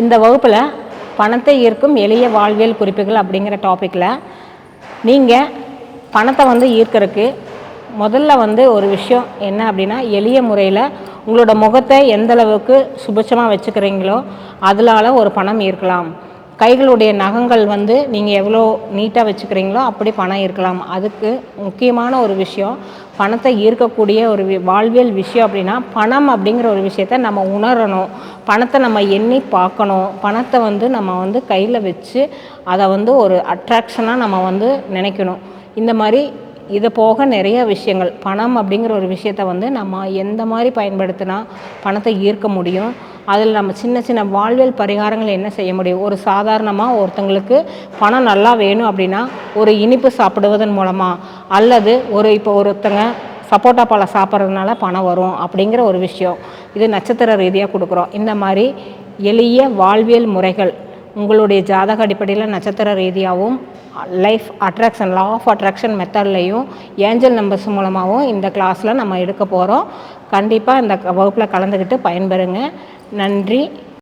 இந்த வகுப்பில் பணத்தை ஈர்க்கும் எளிய வாழ்வியல் குறிப்புகள் அப்படிங்கிற டாப்பிக்கில் நீங்கள் பணத்தை வந்து ஈர்க்கறதுக்கு முதல்ல வந்து ஒரு விஷயம் என்ன அப்படின்னா எளிய முறையில் உங்களோட முகத்தை எந்தளவுக்கு சுபட்சமாக சுபிட்சமாக வச்சுக்கிறீங்களோ அதனால ஒரு பணம் ஈர்க்கலாம். கைகளுடைய நகங்கள் வந்து நீங்கள் எவ்வளோ நீட்டாக வச்சுக்கிறீங்களோ அப்படி பணம் ஈர்க்கலாம் அதுக்கு முக்கியமான ஒரு விஷயம் பணத்தை ஈர்க்கக்கூடிய ஒரு வி- வாழ்வியல் விஷயம் அப்படின்னா பணம் அப்படிங்கிற ஒரு விஷயத்த நம்ம உணரணும். பணத்தை நம்ம எண்ணி பார்க்கணும். பணத்தை வந்து நம்ம வந்து கையில் வச்சு அதை வந்து ஒரு அட்ராக்ஷனாக நம்ம வந்து நினைக்கணும். இந்த மாதிரி இது போக நிறைய விஷயங்கள். பணம் அப்படிங்கிற ஒரு விஷயத்த வந்து நம்ம எந்த மாதிரி பயன்படுத்தினா பணத்தை ஈர்க்க முடியும்? அதில் நம்ம சின்ன சின்ன வாழ்வியல் பரிகாரங்கள் என்ன செய்ய முடியும்? ஒரு சாதாரணமாக ஒருத்தங்களுக்கு பணம் நல்லா வேணும் அப்படின்னா ஒரு இனிப்பு சாப்பிடுவதன் மூலமாக அல்லது ஒரு இப்போ ஒருத்தங்க சப்போட்டா பழம் சாப்பிட்றதுனால பணம் வரும் அப்படிங்கிற ஒரு விஷயம். இது நட்சத்திர ரீதியாக கொடுக்குறோம். இந்த மாதிரி எளிய வாழ்வியல் முறைகள் உங்களுடைய ஜாதக அடிப்படையில் நட்சத்திர ரீதியாகவும் life attraction law of attraction மெத்தட்லையும் angel numbers மூலமாகவும் இந்த கிளாஸில் நம்ம எடுக்க போகிறோம் கண்டிப்பாக இந்த வகுப்பில் கலந்துக்கிட்டு பயன்பெறுங்க. நன்றி.